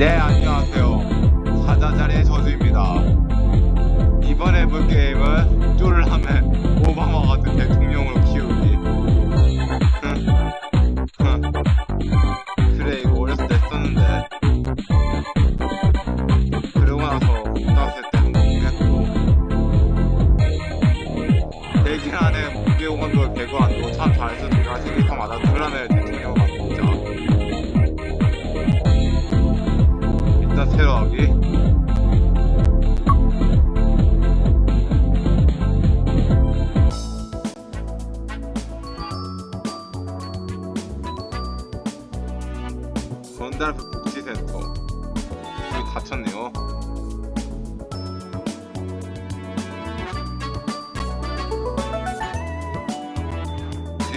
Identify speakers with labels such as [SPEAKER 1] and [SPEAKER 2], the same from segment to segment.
[SPEAKER 1] 네 안녕하세요. 사자자리의 저주입니다. 이번에 볼 게임은 쫄을 하면 오바마 같은 대통령으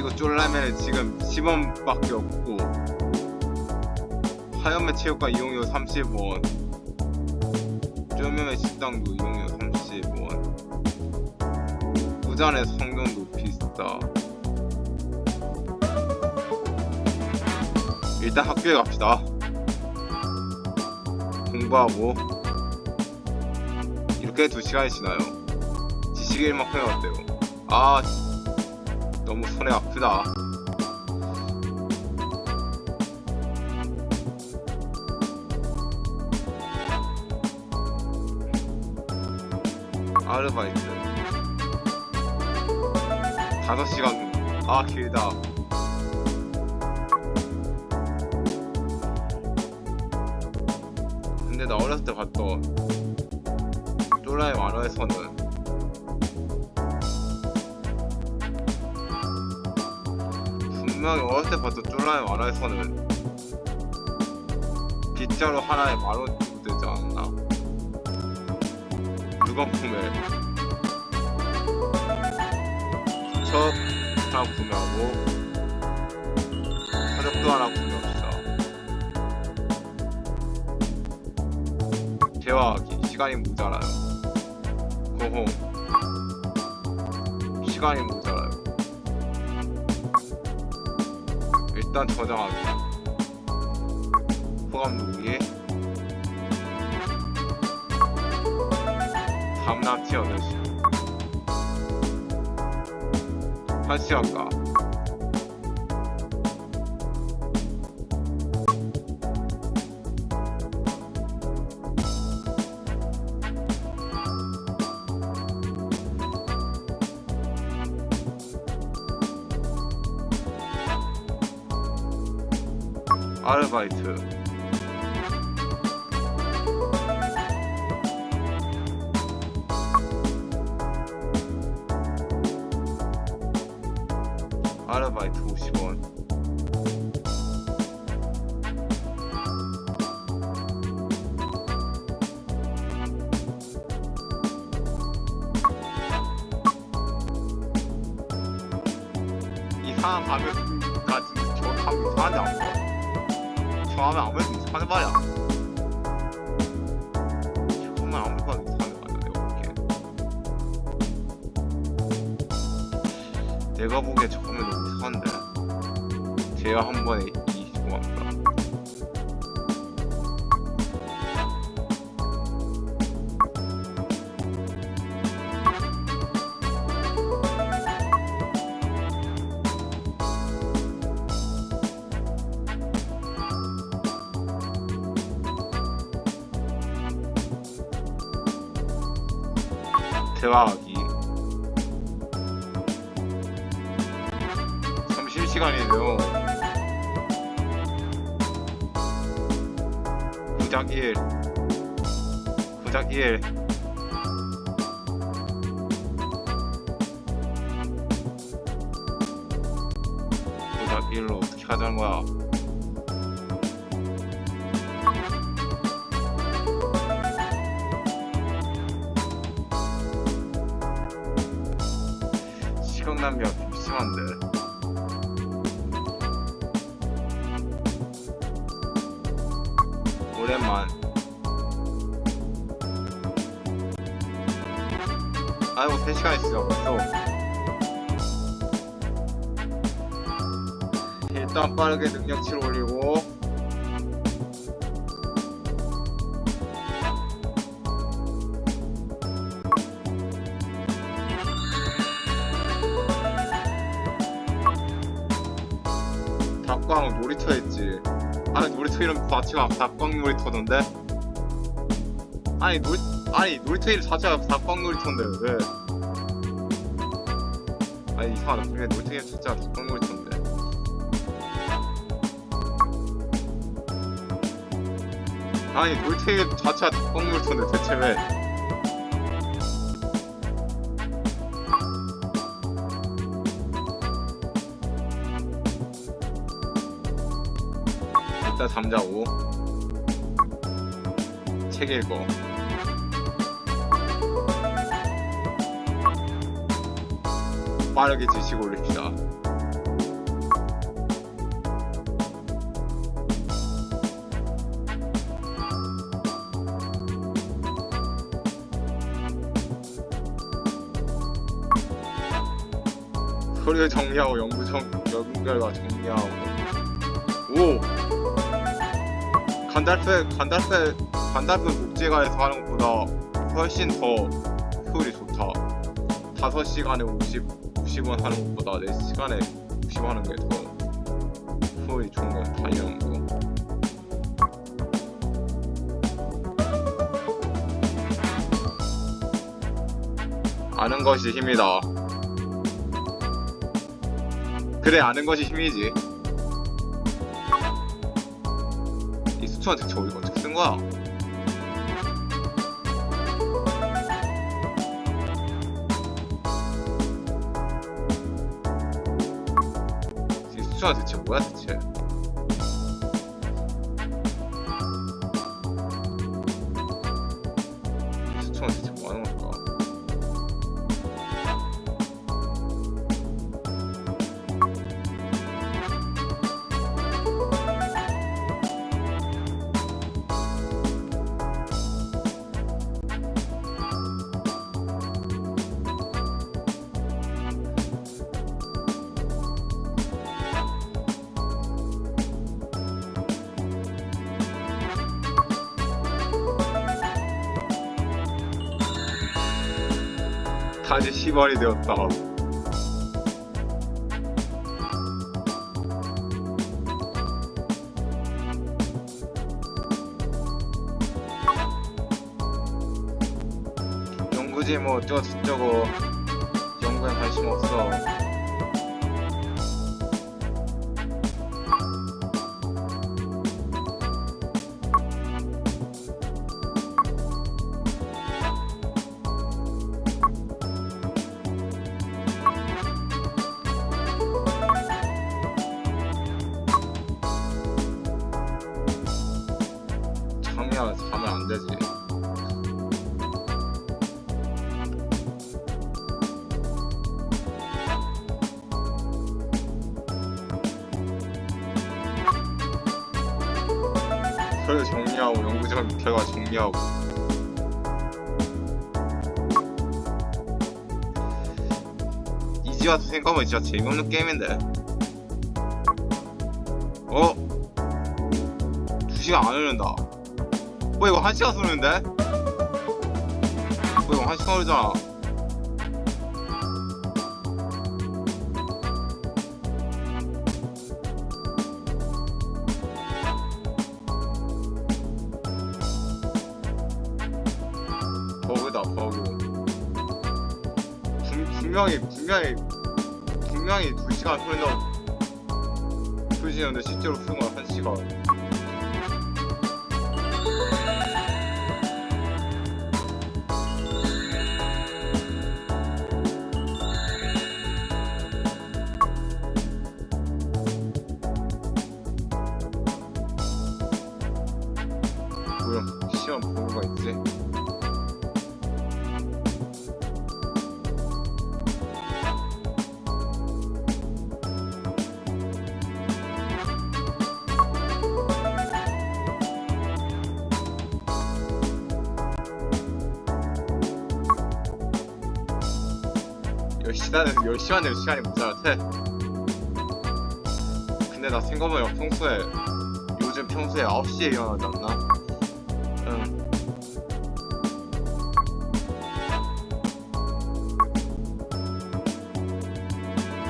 [SPEAKER 1] 그리고 쫄라면 지금 10원밖에 없고 하얀매 체육관 이용료 30원 쫄면의 식당도 이용료 30원 부산의 성경도 비싸. 일단 학교에 갑시다. 공부하고 이렇게 2시간이 지나요. 지식의 일만큼 해왔대요. 아 너무 손에 아프다. 아르바이트. 5시간. 아 길다. 근데 나 어렸을 때 봤던 또라이 만화에서는 분명히 어렸을 때 봤던 또라이 만화에서는 빗자루 하나에 만원 되지 않았나? 누가 구매 첫 하나 구매하고 사적도 하나 구매합시다. 대화하기. 시간이 모자라요. 고홍 시간이 모자라요 일단 저장하기. 호감 누구기 밤납치 8시 1시간 가 아 보기엔 저거면 너무 이상한데. 제가 한 번에 25만 원 대화 1 구작 1로 어떻게 하자는 거야? 시간 낭비가 좀 심한데. 오랜만 4하고 3시간 있어요 또. 일단 빠르게 능력치를 올리고. 닭광 놀이터 있지. 아니 놀이터 이름 자체가 닭광 놀이터던데? 아니 놀 아니 놀이터 이름 자체가 닭광 놀이터인데 왜? 아니 이상하다. 분명히 놀이터 이름 자체가 닭광 놀이터인데. 아니 놀이터 이름 자체가 닭광 놀이터인데 대체 왜? 일단 잠자고 책 읽어 빠르게 지식 올립시다. 서류 정리하고 연구 정 연구 결과 정리하고. 오! 간달페 간달페 간달페 목재가에서 하는 것보다 훨씬 더 효율이 좋다. 5시간에 50 50원 하는 것보다 4시간에 50원 하는 게더 효율이 좋은 거 당연한 거. 아는 것이 힘이다. 그래 아는 것이 힘이지. 이 수천 대체 어디 어떻게 쓴 거야? 다시 10원이 되었다. 연구지 뭐 어쩌고 저쩌고 연구전 결과 정리하고 이지와도 생각하면 진짜 재미없는 게임인데 어? 2시간 안 흐른다 뭐 이거 1시간 흐르는데? 뭐 이거 1시간 흐르잖아 분, 분명히 분명히 분명히 2시간 흐른다고 표시했는데 실제로 흐른 건 1시간 10시 나는 10시 만에 시간이 모자랄 테 근데 나 생각해보면 평소에 요즘 평소에 9시에 일어나지 않나? 응.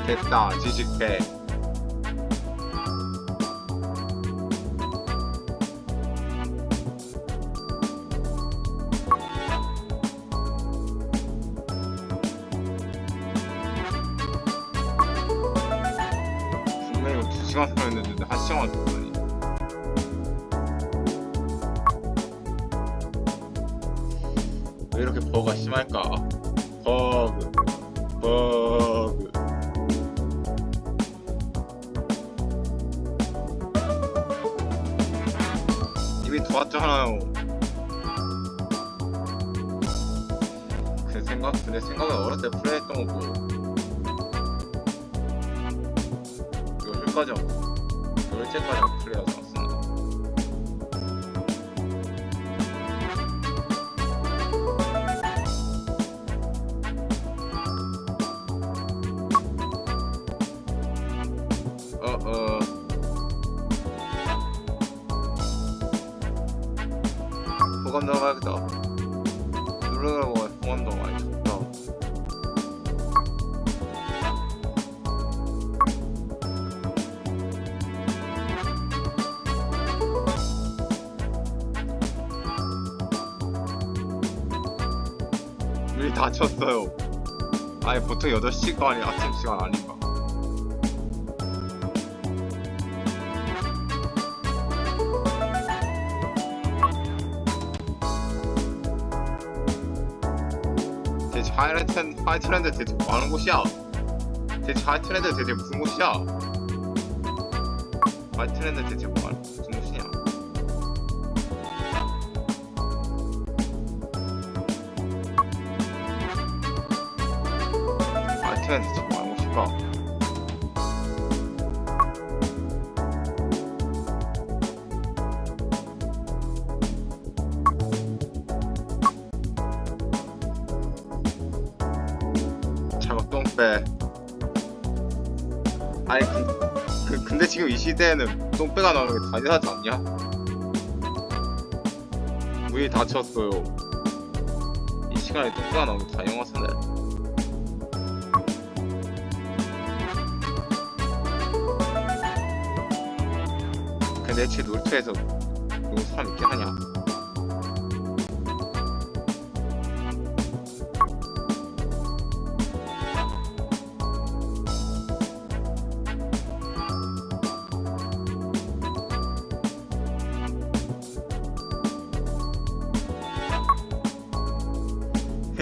[SPEAKER 1] 됐다 지식배 이미 도왔잖아요. 그 생각, 근데 생각은 어렸을 때 플레이했던 거고. 힐까지 하고, 열째까지 하고 플레이하지 다쳤어요. 아니 보통 8시간이 아침 시간 아닌가? 대체 하이랜드, 하이트랜드 대체 뭐 하는 곳이야? 대체 하이트랜드 대체 무슨 곳이야? 하이트랜드 대체 뭐 하는 무슨 곳이냐? 곳일까? 자막 똥빼 아니 그, 그 근데 지금 이 시대에는 똥빼가 나오는 게 당연하지 않냐? 문이 닫혔어요 이 시간에 똥빼가 나오는 게 당연하던데 근데 애초에 놀토에서 이거 사람 있긴 하냐?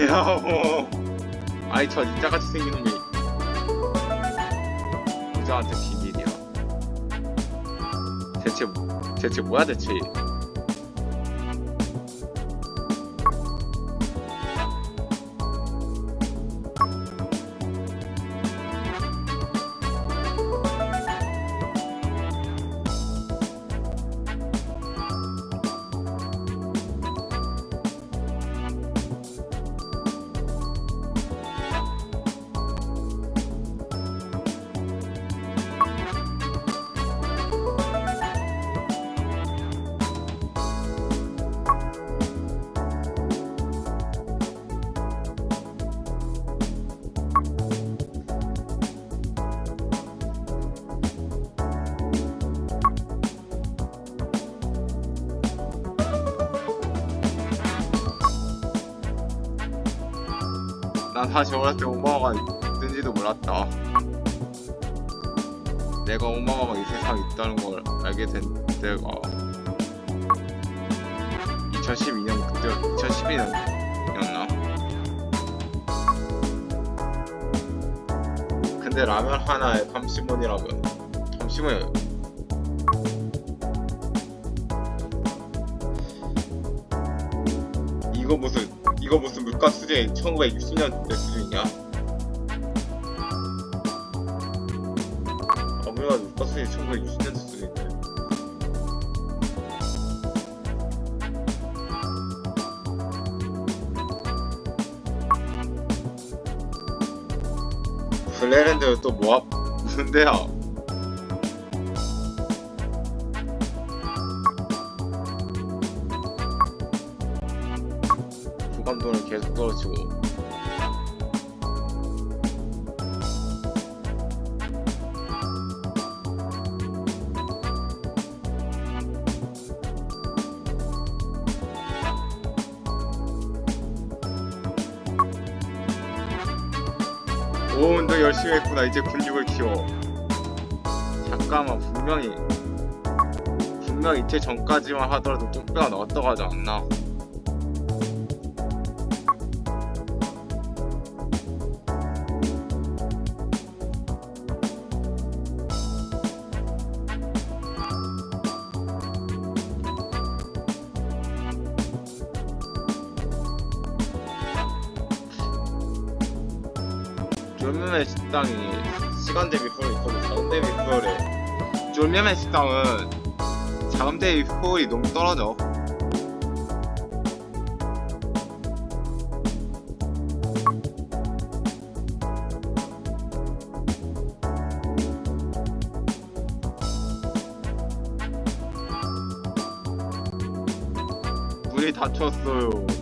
[SPEAKER 1] 야호 아이 저 진짜같이 생긴 놈이 부자한테 비 밀이야 대체 대 사실 어렸을 때 오마마가 있는지도 몰랐다. 내가 오마마가 이 세상에 있다는 걸 알게 된 때가 2012년 그때 2012년이었나? 근데 라면 하나에 30원이라면 30원이 이거 무슨 이거 무슨 물가 수준이 1960년대 수준이냐? 아무래도 물가 수준이 1960년대 수준인데 블레랜드 또 뭐야? 무슨 데야? 오, 너 열심히 했구나. 이제 근육을 키워. 잠깐만, 분명히 분명 이틀 전까지만 하더라도 똥배가 나왔다고 하지 않나? 쫄면의 식당은 대비 효율이 너무 떨어져. 닫혔어요 왜요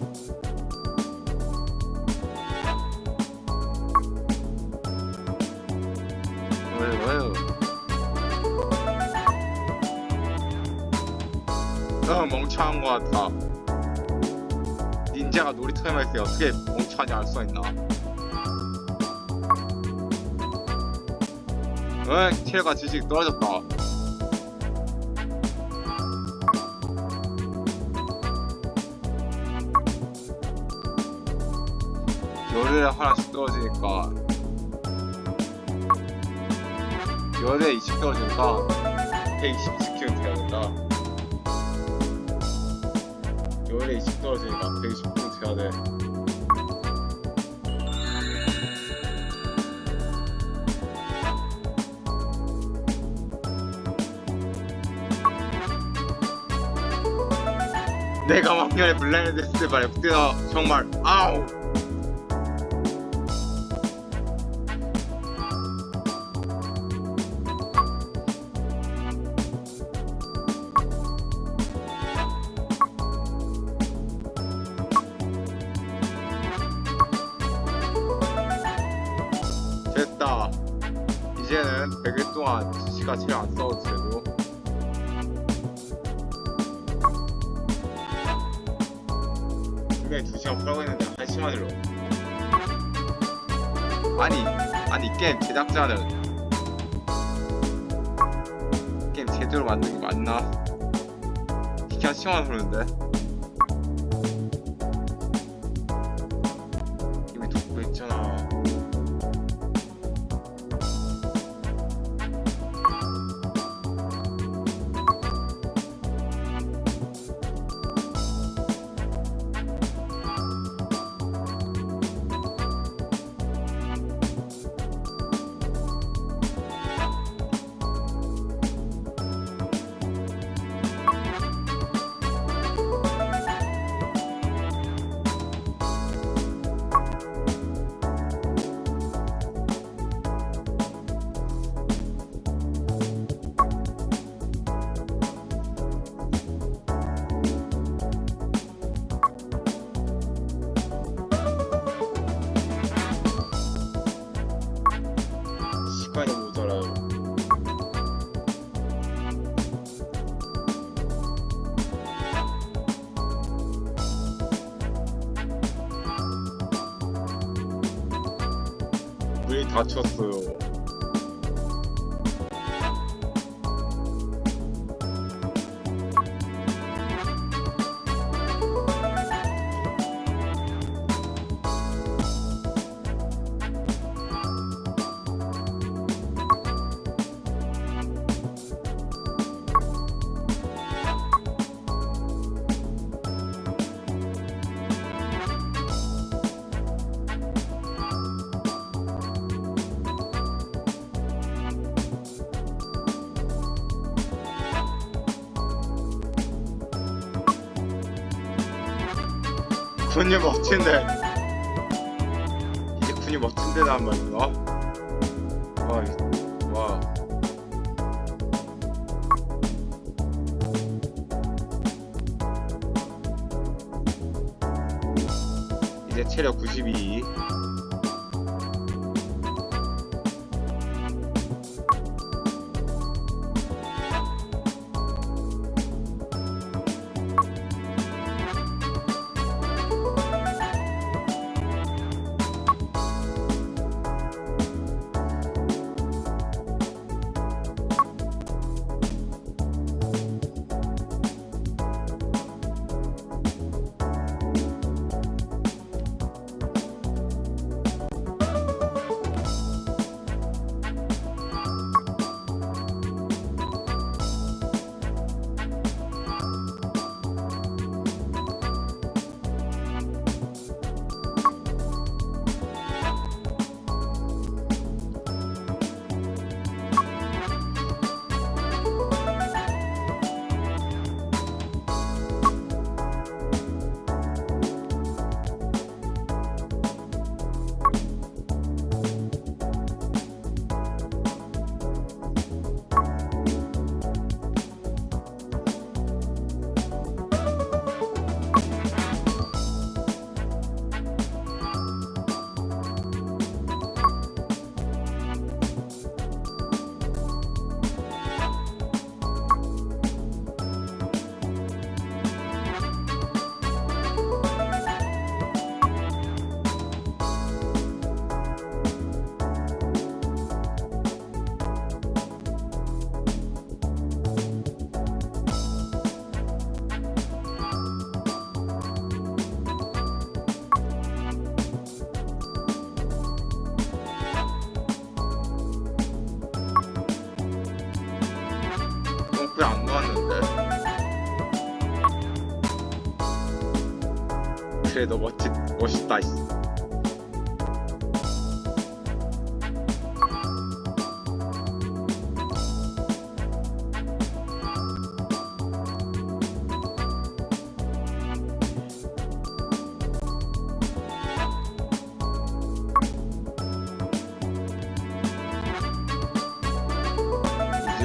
[SPEAKER 1] 것 같아. 닌자가 놀이터에만 있을 때 어떻게 멍청하지 알 수가 있나? 응 티레가 지식 떨어졌다. 열에 하나씩 떨어지니까. 열에 20 떨어지니까 120 키면 돼야 된다 열에 20 떨어지니까 120 키면 돼야 돼 내가 왕년에 블라인드 했을 때 말이야. 그때가 정말 아우 1시간 일로. 아니, 아니, 이 게임 제작자는 게임 제대로 만든 게 맞나? 한 시간 흐르는데? 닫혔어요. 군이 멋진데 이제 군이 멋진데란 말인가? 와, 이- 와. 이제 체력 92.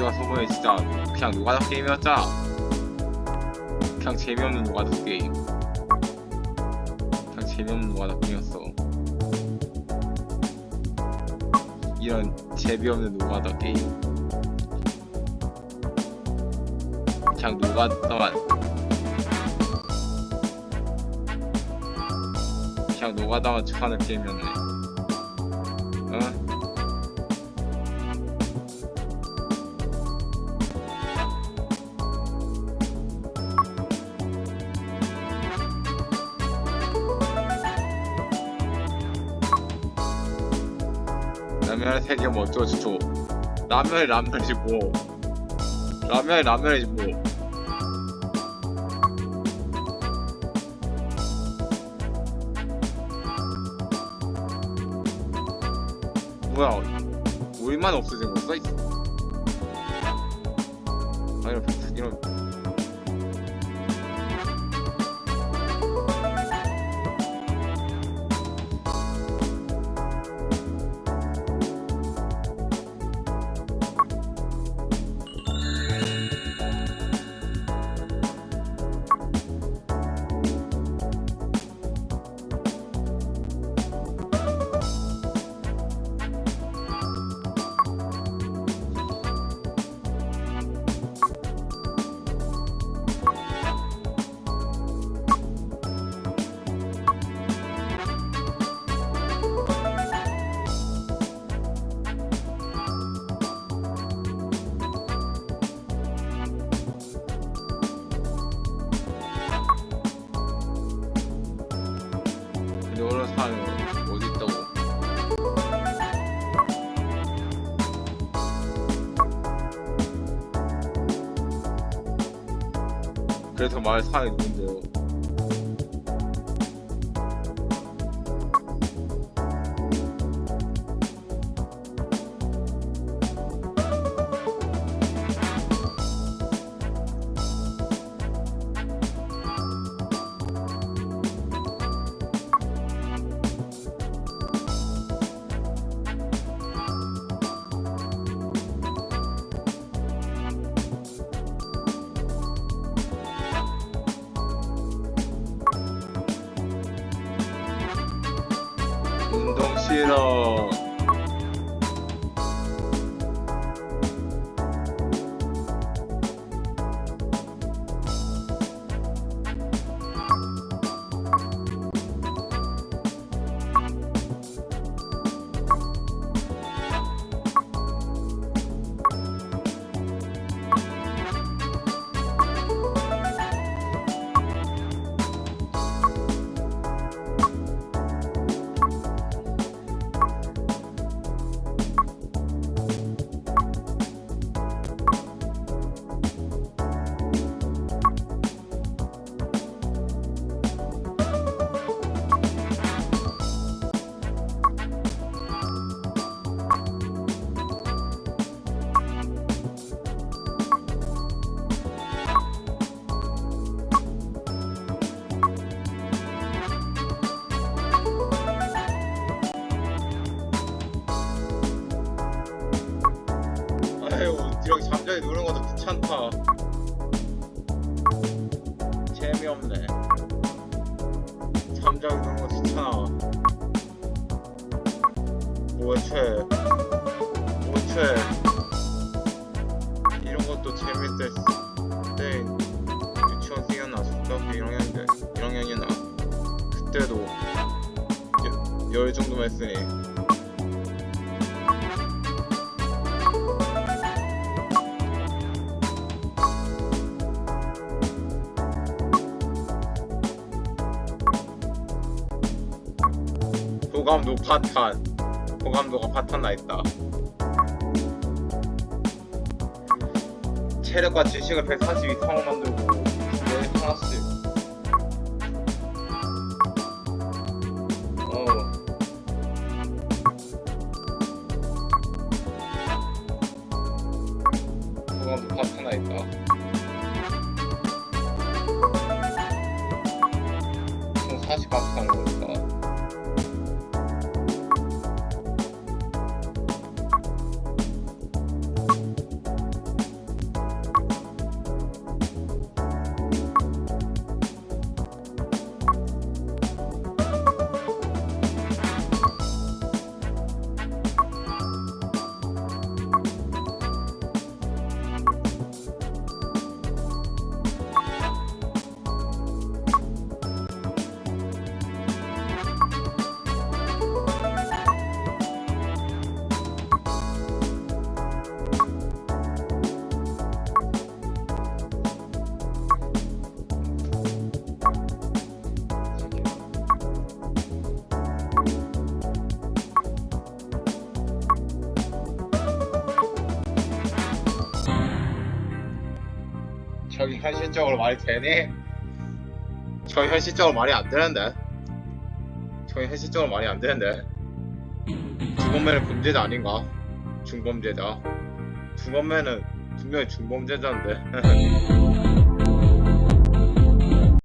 [SPEAKER 1] 이지와 소문에 진짜 그냥 노가다 게임이었잖아 그냥 재미없는 노가다 게임. 그냥 재미없는 노가다 게임이었어. 이런 재미없는 노가다 게임. 그냥 노가다만. 그냥 노가다만 축하하는 게임이었네 세개 뭐 어쩌고 라면이 라면이지 뭐 라면이 라면이지 뭐 뭐야 우리만 없어진 거 써있어 아 이런 이런 말 사람이 누 호감도 파탄. 호감도가 파탄 나 있다. 체력과 지식을 140 이상으로 만들고 네 하나씩 현실적으로 말이 되니? 저 현실적으로 말이 안 되는데. 저 현실적으로 말이 안 되는데. 중범매는 범죄자 아닌가? 중범죄자. 중범매는 분명히 중범죄자인데.